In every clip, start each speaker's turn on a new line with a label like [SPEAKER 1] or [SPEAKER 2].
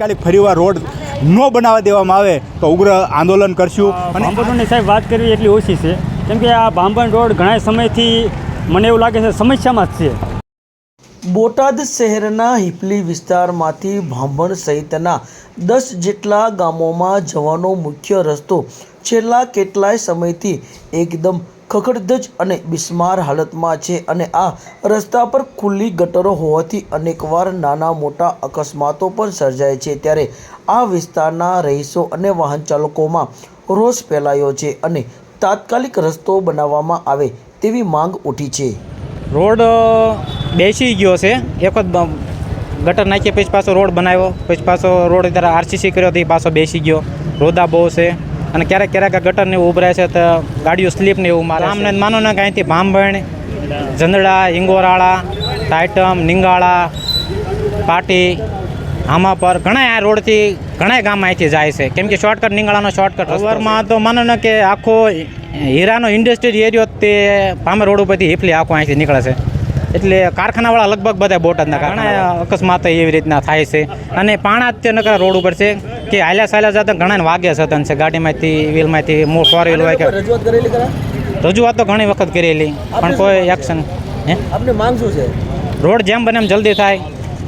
[SPEAKER 1] તાત્કાલિક ફરીવાર રોડ ન બનાવવા દેવામાં આવે તો ઉગ્ર આંદોલન કરશું. અને
[SPEAKER 2] ભાંભણની સાહેબ વાત કરવી એટલી ઓછી છે. કેમ કે આ ભાંભણ રોડ ઘણા સમયથી મને એવું લાગે છે સમસ્યામાં જ છે.
[SPEAKER 3] બોટાદ શહેરના હિપલી વિસ્તારમાંથી ભાંભણ સહિતના દસ જેટલા ગામોમાં જવાનો મુખ્ય રસ્તો છેલ્લા કેટલાય સમયથી એકદમ ખખડધજ અને બિસ્માર હાલતમાં છે અને આ રસ્તા પર ખુલ્લી ગટરો હોવાથી અનેકવાર નાના મોટા અકસ્માતો પણ સર્જાય છે. ત્યારે આ વિસ્તારના રહીશો અને વાહન ચાલકોમાં રોષ ફેલાયો છે અને તાત્કાલિક રસ્તો બનાવવામાં આવે તેવી માંગ ઉઠી છે.
[SPEAKER 4] રોડ બેસી ગયો છે. એક જ ગટર નાખીએ પછી પાછો રોડ બનાવ્યો. પછી પાછો રોડ ત્યારે આરસીસી કર્યો તો પાછો બેસી ગયો. રોદા બહુ છે. અને ક્યારેક ક્યારેક આ ગટરને એવું ઉભરાય છે તો ગાડીઓ સ્લીપ ને એવું મારે આમને માનો ને કે અહીંથી ભાંભણ જંદડા ઇંગોરાળા ટાઇટમ નિંગાળા પાટી આમાં પર ઘણા આ રોડથી ઘણા ગામ અહીંથી જાય છે. કેમ કે શોર્ટકટ નિંગાળાનો શોર્ટકટ રસ્તામાં તો માનો ને કે આખો હીરાનો ઇન્ડસ્ટ્રીયલ એરિયો તે પામે રોડ ઉપરથી હિપલી આખો અહીંથી નીકળે છે. એટલે કારખાનાવાળા લગભગ બધા બોટાદના ઘણા અકસ્માત એવી રીતના થાય છે. અને પાણા જ તે નકરા રોડ ઉપર છે કે હાલ્યા સાલ્યા જતા ઘણા વાગ્યા સતન છે. ગાડીમાંથી વ્હીલમાંથી મો ફોર વ્હીલ હોય કે
[SPEAKER 3] રજૂઆત કરેલી કરા?
[SPEAKER 4] રજૂઆત તો ઘણી વખત કરેલી પણ કોઈ એક્શન હે?
[SPEAKER 3] માંગ શું છે?
[SPEAKER 4] રોડ જેમ બને એમ જલ્દી થાય.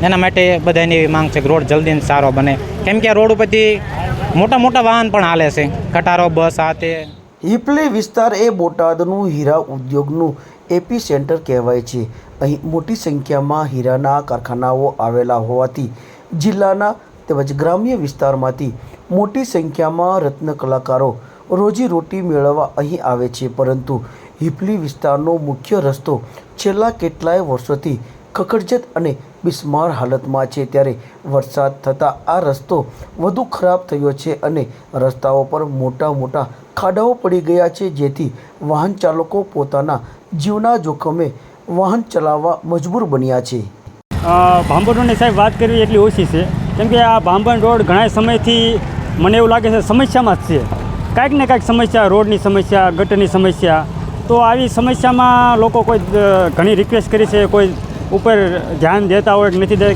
[SPEAKER 4] એના માટે બધાની એવી માંગ છે કે રોડ જલ્દી સારો બને. કેમ કે આ રોડ ઉપરથી મોટા મોટા વાહન પણ હાલે છે. કટારો બસ આ તે
[SPEAKER 3] હિપલી વિસ્તાર એ બોટાદનું હીરા ઉદ્યોગનું એપી સેન્ટર કહેવાય છે. અહીં મોટી સંખ્યામાં હીરાના કારખાનાઓ આવેલા હોવાથી જિલ્લાના તેમજ ગ્રામ્ય વિસ્તારમાંથી મોટી સંખ્યામાં રત્ન કલાકારો રોજીરોટી મેળવવા અહીં આવે છે. પરંતુ હિપલી વિસ્તારનો મુખ્ય રસ્તો છેલ્લા કેટલાય વર્ષોથી ખખડજત અને બિસ્માર હાલતમાં છે. ત્યારે વરસાદ થતાં આ રસ્તો વધુ ખરાબ થયો છે અને રસ્તાઓ પર મોટા મોટા ખાડાઓ પડી ગયા છે જેથી વાહન ચાલકો પોતાના જીવના જોખમે વાહન ચલાવવા મજબૂર બન્યા છે.
[SPEAKER 2] ભાંભણ રોડની સાહેબ વાત કરવી એટલી ઓછી છે. કેમ કે આ ભાંભણ રોડ ઘણા સમયથી મને એવું લાગે છે સમસ્યામાં જ છે. કાંઈક ને કાંઈક સમસ્યા, રોડની સમસ્યા, ગટરની સમસ્યા. તો આવી સમસ્યામાં લોકો કોઈ ઘણી રિક્વેસ્ટ કરી છે, કોઈ ઉપર ધ્યાન દેતા હોય કે નથી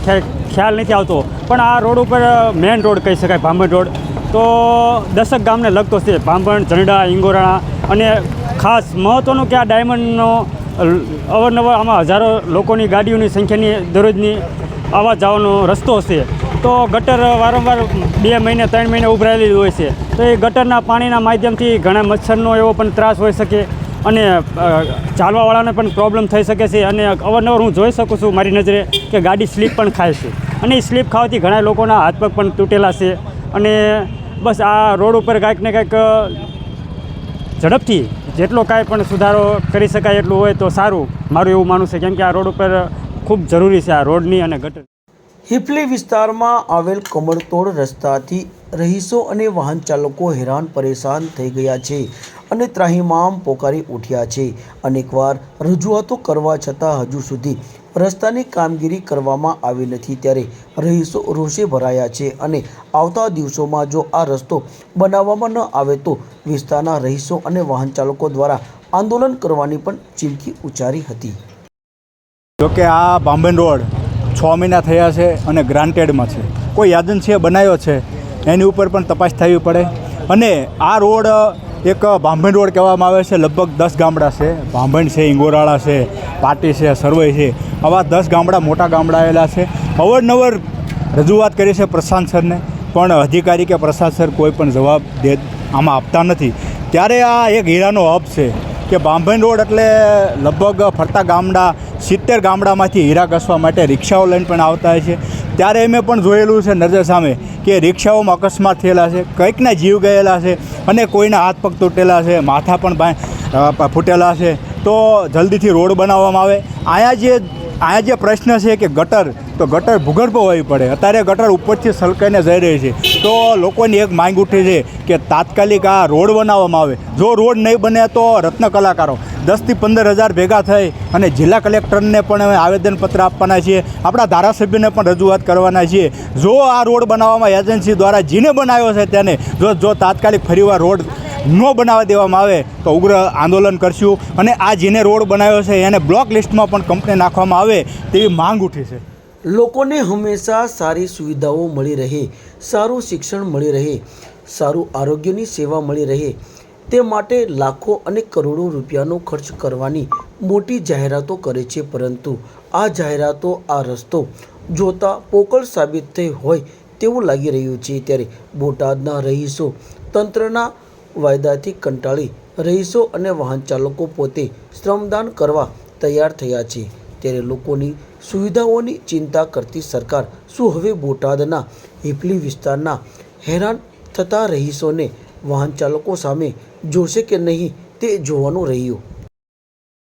[SPEAKER 2] ખ્યાલ નથી આવતો. પણ આ રોડ ઉપર મેઇન રોડ કહી શકાય, ભાંભણ રોડ. તો દશક ગામને લગતો છે. ભાંભણ ઝંડા ઇંગોરાણા અને ખાસ મહત્ત્વનું કે આ ડાયમંડનો અવારનવાર આમાં હજારો લોકોની ગાડીઓની સંખ્યાની દરરોજની આવવા જવાનો રસ્તો છે. તો ગટર વારંવાર બે મહિને, ત્રણ મહિને ઉભરાયેલી હોય છે. તો એ ગટરના પાણીના માધ્યમથી ઘણા મચ્છરનો એવો પણ ત્રાસ હોઈ શકે અને ચાલવાવાળાને પણ પ્રોબ્લેમ થઈ શકે છે. અને અવારનવાર હું જોઈ શકું છું મારી નજરે કે ગાડી સ્લીપ પણ ખાય છે. અને એ સ્લીપ ખાવાથી ઘણા લોકોના હાથ પગ પણ તૂટેલા છે. અને બસ આ રોડ ઉપર કાંઈક ને કાંઈક ઝડપથી જેટલો કાંઈ પણ સુધારો કરી શકાય એટલું હોય તો સારું. મારું એવું માનવું છે, કેમ કે આ રોડ ઉપર ખૂબ જરૂરી છે આ રોડની અને ગટર.
[SPEAKER 3] હિપલી વિસ્તારમાં આવેલ કમળતોડ રસ્તાથી રહીશો અને વાહન ચાલકો હેરાન પરેશાન થઈ ગયા છે. અને ત્રાહિમામ પોકારી ઉઠ્યા છે. અનેકવાર રજૂઆતો કરવા છતાં હજુ સુધી રસ્તાની કામગીરી કરવામાં આવી નથી ત્યારે રહીશો રોષે ભરાયા છે અને આવતા દિવસોમાં જો આ રસ્તો બનાવવામાં ન આવે તો વિસ્તારના રહીશો અને વાહન ચાલકો દ્વારા આંદોલન કરવાની પણ ચીમકી ઉચ્ચારી હતી.
[SPEAKER 1] જોકે આ બાંબન રોડ છ મહિના થયા છે અને ગ્રાન્ટેડમાં છે. કોઈ એજન્સીએ બનાવ્યો છે, એની ઉપર પણ તપાસ થવી પડે. અને આ રોડ એક બાંભણ રોડ કહેવામાં આવે છે, લગભગ દસ ગામડા છે. બાંભણ છે ઇંગોરાળા છે, પાટી છે, સરવઈ છે. આવા દસ ગામડા, મોટા ગામડા આવેલા છે. અવારનવાર રજૂઆત કરી છે પ્રશાંત સરને, પણ અધિકારી કે પ્રશાંત સર કોઈ પણ જવાબ દે, આમાં આપતા નથી. ત્યારે આ એક હીરાનો હબ છે કે બાંભણ રોડ એટલે લગભગ ફરતા ગામડા સિત્તેર ગામડામાંથી હીરા ઘસવા માટે રિક્ષાઓ લઈને પણ આવતા હોય છે. ત્યારે એમે પણ જોયેલું છે નજર સામે કે રિક્ષાઓમાં અકસ્માત થયેલા છે, કંઈકના જીવ ગયેલા છે અને કોઈના હાથ પગ તૂટેલા છે, માથા પણ ફૂટેલા છે. તો જલ્દીથી રોડ બનાવવામાં આવે. અહીંયા જે અહીંયા જે પ્રશ્ન છે કે ગટર, તો ગટર ભૂગર્ભ હોવી પડે. અત્યારે ગટર ઉપરથી સલકાઈને જઈ રહી છે. તો લોકોની એક માંગ ઉઠી છે કે તાત્કાલિક આ રોડ બનાવવામાં આવે. જો રોડ નહીં બને તો રત્ન કલાકારો દસથી પંદર હજાર ભેગા થઈ અને જિલ્લા કલેક્ટરને પણ આવેદનપત્ર આપવાના છીએ. આપણા ધારાસભ્યને પણ રજૂઆત કરવાના છીએ. જો આ રોડ બનાવવામાં એજન્સી દ્વારા જેને બનાવ્યો છે તેને, જો જો તાત્કાલિક ફરીવાર રોડ ન બનાવવા દેવામાં આવે તો ઉગ્ર આંદોલન કરશું. અને આ જેને રોડ બનાવ્યો છે, એને બ્લોક લિસ્ટમાં પણ કંપની નાખવામાં આવે તેવી માંગ ઉઠી છે.
[SPEAKER 3] લોકોને હંમેશા સારી સુવિધાઓ મળી રહે, સારું શિક્ષણ મળી રહે, સારું આરોગ્યની સેવા મળી રહે. તે માટે લાખો અને કરોડો રૂપિયાનો ખર્ચ કરવાની મોટી જાહેરાતો કરે છે, પરંતુ આ જાહેરાતો, આ રસ્તો જોતા પોકળ સાબિત થઈ હોય તેવું લાગી રહ્યું છે. ત્યારે બોટાદના રહીશો તંત્રના વાયદાથી કંટાળી રહીશો અને વાહન ચાલકો પોતે શ્રમદાન કરવા તૈયાર થયા છે. ત્યારે લોકોની સુવિધાઓની ચિંતા કરતી સરકાર શું હવે બોટાદના હિપલી વિસ્તારના હેરાન થતા રહીશોને વાહન ચાલકો સામે જોશે કે નહીં તે જોવાનું રહ્યું.